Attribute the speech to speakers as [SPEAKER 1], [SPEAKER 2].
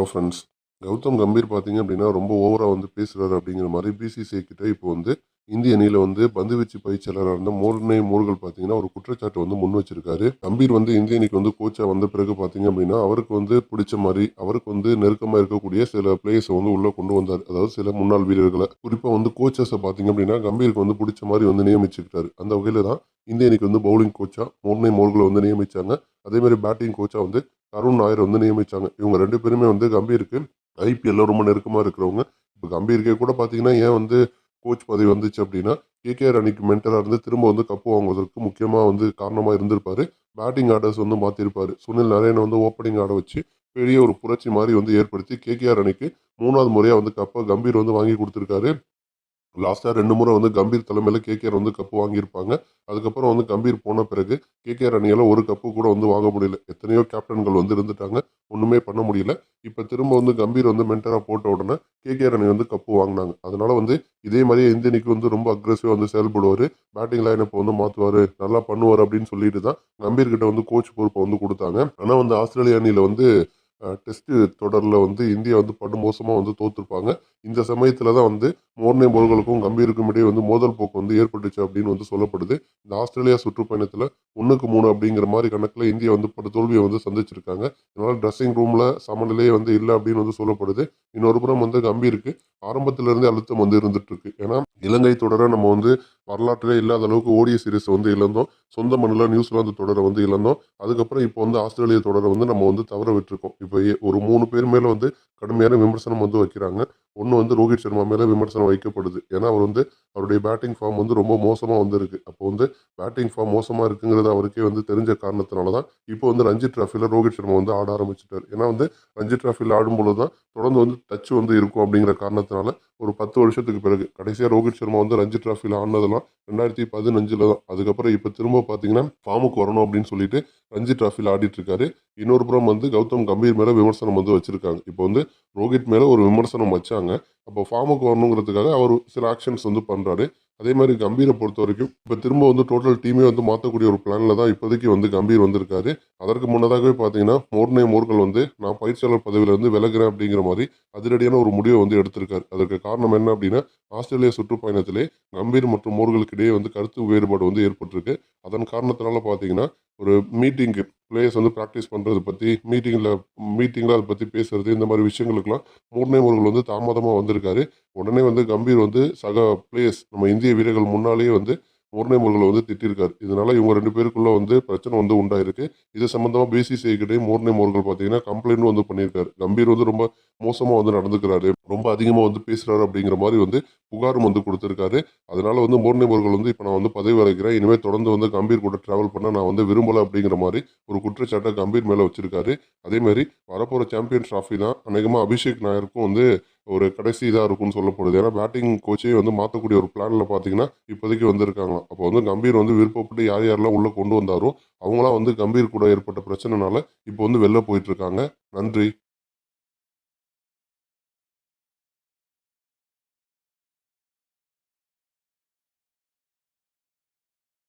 [SPEAKER 1] Hello friends Gautham Gambhir பார்த்தீங்க அப்படின்னா ரொம்ப ஓவராக வந்து பேசுகிறாரு அப்படிங்கிற மாதிரி பிசிசிஐ கிட்ட இப்போ வந்து இந்திய அணியில் வந்து பந்துவீச்சு பயிற்சியாளராக இருந்த மோர்னே மோர்கள் பார்த்தீங்கன்னா ஒரு குற்றச்சாட்டு வந்து முன் வச்சிருக்காரு. கம்பீர் வந்து இந்திய அணிக்கு வந்து கோச்சாக வந்த பிறகு பார்த்தீங்க அப்படின்னா அவருக்கு வந்து பிடிச்ச மாதிரி அவருக்கு வந்து நெருக்கமாக இருக்கக்கூடிய சில பிளேயர்ஸை வந்து உள்ளே கொண்டு வந்தார். அதாவது சில முன்னாள் வீரர்களை. குறிப்பாக வந்து கோச்சஸை பார்த்தீங்க அப்படின்னா கம்பீருக்கு வந்து பிடிச்ச மாதிரி வந்து நியமிச்சுக்கிட்டாரு அந்த வகையில் தான் இந்திய அணிக்கு வந்து பவுலிங் கோச்சாக மோர்னே மோர்களை வந்து நியமித்தாங்க அதே மாதிரி பேட்டிங் கோச்சாக வந்து கருண் நாயர் வந்து நியமித்தாங்க இவங்க ரெண்டு பேருமே வந்து கம்பீருக்கு ஐபிஎல்ல ரொம்ப நெருக்கமாக இருக்கிறவங்க. இப்போ கம்பீருக்கே கூட பார்த்தீங்கன்னா ஏன் வந்து கோச் பதவி வந்துச்சு அப்படின்னா கேகேஆர் அணிக்கு மென்டராக இருந்து திரும்ப வந்து கப்பு வாங்குவதற்கு முக்கியமாக வந்து காரணமாக இருந்திருப்பார். பேட்டிங் ஆர்டர்ஸ் வந்து மாற்றிருப்பார் சுனில் நரேனை வந்து ஓப்பனிங் ஆட வச்சு பெரிய ஒரு புரட்சி மாதிரி வந்து ஏற்படுத்தி கேகேஆர் அணிக்கு மூணாவது முறையாக வந்து கப்பை கம்பீர் வந்து வாங்கி கொடுத்துருக்காரு. லாஸ்ட்டாக ரெண்டு முறை வந்து கம்பீர் தலைமையில் கேகேஆர் வந்து கப்பு வாங்கியிருப்பாங்க. அதுக்கப்புறம் வந்து கம்பீர் போன பிறகு கேகேஆர் அணியால் ஒரு கப்பு கூட வந்து வாங்க முடியல. எத்தனையோ கேப்டன்கள் வந்து இருந்துட்டாங்க. ஒன்றுமே பண்ண முடியல. இப்போ திரும்ப வந்து கம்பீர் வந்து மென்டராக போட்ட உடனே கேகேஆர் அணி வந்து கப்பு வாங்கினாங்க. அதனால் வந்து இதே மாதிரியே இந்திய அணிக்கு வந்து ரொம்ப அக்ரெசிவாக வந்து செயல்படுவார். பேட்டிங் லைன் இப்போ வந்து மாற்றுவார் நல்லா பண்ணுவார் அப்படின்னு சொல்லிட்டு தான் கம்பீர்கிட்ட வந்து கோச் பொறுப்பை வந்து கொடுத்தாங்க. ஆனால் வந்து ஆஸ்திரேலிய அணியில் வந்து டெஸ்ட் தொடரில் வந்து இந்தியா வந்து படு மோசமாக வந்து தோற்றுருப்பாங்க இந்த சமயத்தில் தான் வந்து மோர்னே போர்களுக்கும் கம்பீருக்கும் இடையே வந்து மோதல் போக்கு வந்து ஏற்பட்டுச்சு அப்படின்னு வந்து சொல்லப்படுது. இந்த ஆஸ்திரேலியா சுற்றுப்பயணத்தில் ஒன்றுக்கு மூணு அப்படிங்கிற மாதிரி கணக்கில் இந்தியா வந்து படு தோல்வியை வந்து சந்திச்சிருக்காங்க. இதனால் ட்ரெஸ்ஸிங் ரூமில் சமநிலையே வந்து இல்லை அப்படின்னு வந்து சொல்லப்படுது. இன்னொரு புறம் வந்து கம்பீருக்கு ஆரம்பத்திலேருந்தே அழுத்தம் வந்து இருந்துகிட்ருக்கு ஏன்னா இலங்கை தொடரை நம்ம வந்து வரலாற்றிலே இல்லாத அளவுக்கு ஓடிய சீரிஸ் வந்து இழந்தோம். சொந்த மண்ணில் நியூசிலாந்து தொடரை வந்து இழந்தோம். அதுக்கப்புறம் இப்போ வந்து ஆஸ்திரேலிய தொடரை வந்து நம்ம வந்து தவற விட்டுருக்கோம். இப்போ ஒரு மூணு பேர் மேலே வந்து கடுமையான விமர்சனம் வந்து வைக்கிறாங்க. ஒன்று வந்து ரோஹித் சர்மா மேலே விமர்சனம் வைக்கப்படுது. ஏன்னா அவர் வந்து அவருடைய பேட்டிங் ஃபார்ம் வந்து ரொம்ப மோசமாக வந்திருக்கு. அப்போ வந்து பேட்டிங் ஃபார்ம் மோசமாக இருக்குங்கிறது அவருக்கே வந்து தெரிஞ்ச காரணத்தினால தான் இப்போ வந்து ரஞ்சி டிராஃபியில் ரோஹித் சர்மா வந்து ஆட ஆரம்பிச்சிட்டார். ஏன்னா வந்து ரஞ்சி டிராஃபியில் ஆடும்பொழுது தான் தொடர்ந்து வந்து டச் வந்து இருக்கும் அப்படிங்கிற காரணத்தினால ஒரு பத்து வருஷத்துக்கு பிறகு கடைசியாக ரோஹித் சர்மா வந்து ரஞ்சி டிராஃபியில் ஆடினதெல்லாம் ரெண்டாயிரத்தி பதினஞ்சில் தான் அதுக்கப்புறம் இப்போ திரும்ப பார்த்தீங்கன்னா ஃபார்முக்கு வரணும் அப்படின்னு சொல்லிட்டு ரஞ்சி டிராஃபியில் ஆடிட்டு இருக்காரு இன்னொரு புறம் வந்து கௌதம் கம்பீர் மேலே விமர்சனம் வந்து வச்சிருக்காங்க. இப்போ வந்து ரோஹித் மேலே ஒரு விமர்சனம் வச்சாங்க. அப்போ ஃபார்முக்கு வரணுங்கிறதுக்காக அவர் சில ஆக்ஷன்ஸ் வந்து பண்ணுறாரு அதே மாதிரி கம்பீரை பொறுத்த வரைக்கும் இப்போ திரும்ப வந்து டோட்டல் டீமே வந்து மாற்றக்கூடிய ஒரு பிளானில் தான் இப்போதைக்கு வந்து கம்பீர் வந்திருக்காரு. அதற்கு முன்னதாகவே பார்த்தீங்கன்னா மோர்னே மோர்கள் வந்து நான் பயிற்சியாளர் பதவியிலேருந்து விலகிறேன் அப்படிங்கிற மாதிரி அதிரடியான ஒரு முடிவை வந்து எடுத்திருக்காரு. அதற்கு காரணம் என்ன அப்படின்னா ஆஸ்திரேலியா சுற்றுப்பயணத்திலே கம்பீர் மற்றும் மோர்களுக்கு இடையே வந்து கருத்து வேறுபாடு வந்து ஏற்பட்டிருக்கு. அதன் காரணத்தினால பார்த்தீங்கன்னா ஒரு மீட்டிங்கு பிளேயர்ஸ் வந்து ப்ராக்டிஸ் பண்ணுறது பற்றி மீட்டிங்கில் மீட்டிங்கில் அதை பற்றி பேசுறது இந்த மாதிரி விஷயங்களுக்கெல்லாம் மூர்னே முருகல் வந்து தாமதமாக வந்திருக்காரு. உடனே வந்து கம்பீர் வந்து சக பிளேயர்ஸ் நம்ம இந்திய வீரர்கள் முன்னாலேயே வந்து மூர்னே வந்து திட்டிருக்காரு. இதனால இவங்க ரெண்டு பேருக்குள்ள வந்து பிரச்சனை வந்து உண்டாயிருக்கு. இது சம்பந்தமா பிசிசிஐ கிட்டே மூர்ணை அவர்கள் பார்த்தீங்கன்னா கம்ப்ளைண்ட் வந்து பண்ணியிருக்காரு. கம்பீர் வந்து ரொம்ப மோசமாக வந்து நடந்துக்கிறாரு. ரொம்ப அதிகமாக வந்து பேசுறாரு அப்படிங்கிற மாதிரி வந்து புகாரும் வந்து கொடுத்துருக்காரு. அதனால வந்து மூர்ணை அவர்கள் வந்து இப்போ நான் வந்து பதவி வரைக்கிறேன் இனிமேல் தொடர்ந்து வந்து கம்பீர் கூட டிராவல் பண்ண நான் வந்து விரும்பலை அப்படிங்கிற மாதிரி ஒரு குற்றச்சாட்டை கம்பீர் மேலே வச்சிருக்காரு. அதே மாதிரி வரப்போகிற சாம்பியன் ட்ராஃபி தான் அநேகமாக அபிஷேக் நாயருக்கும் வந்து ஒரு கடைசி இதாக இருக்கும்னு சொல்லப்படுது. ஏன்னா பேட்டிங் கோச்சே வந்து மாற்றக்கூடிய ஒரு பிளானில் பார்த்தீங்கன்னா இப்போதைக்கு வந்திருக்காங்க அப்போ வந்து கம்பீர் வந்து விருப்பப்பட்டு யார் யாரெல்லாம் உள்ளே கொண்டு வந்தாரோ அவங்களாம் வந்து கம்பீர் கூட ஏற்பட்ட பிரச்சனைனால இப்போ வந்து வெளில போயிட்டு இருக்காங்க. நன்றி.